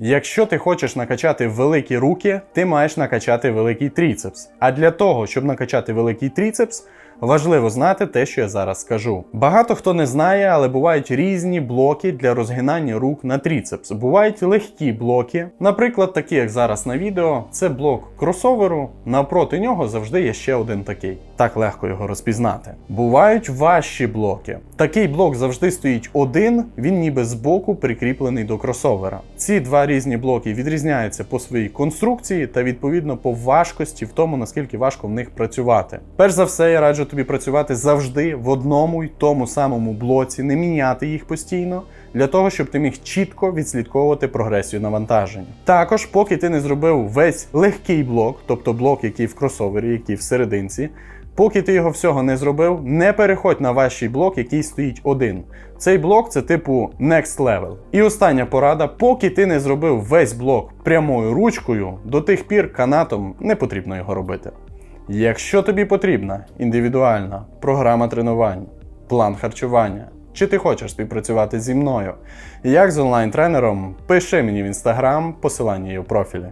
Якщо ти хочеш накачати великі руки, ти маєш накачати великий тріцепс. А для того, щоб накачати великий тріцепс, важливо знати те, що я зараз скажу. Багато хто не знає, але бувають різні блоки для розгинання рук на тріцепс. Бувають легкі блоки, наприклад, такі, як зараз на відео, це блок кросоверу. Навпроти нього завжди є ще один такий. Так легко його розпізнати. Бувають важчі блоки. Такий блок завжди стоїть один, він ніби збоку прикріплений до кросовера. Ці два різні блоки відрізняються по своїй конструкції та відповідно по важкості в тому, наскільки важко в них працювати. Перш за все, я раджу тобі працювати завжди в одному й тому самому блоці, не міняти їх постійно, для того, щоб ти міг чітко відслідковувати прогресію навантаження. Також, поки ти не зробив весь легкий блок, тобто блок, який в кросовері, який в серединці. Поки ти його всього не зробив, не переходь на ваший блок, який стоїть один. Цей блок це типу next level. І остання порада: поки ти не зробив весь блок прямою ручкою, до тих пір канатом не потрібно його робити. Якщо тобі потрібна індивідуальна програма тренувань, план харчування, чи ти хочеш співпрацювати зі мною, як з онлайн-тренером, пиши мені в інстаграм, посилання є у профілі.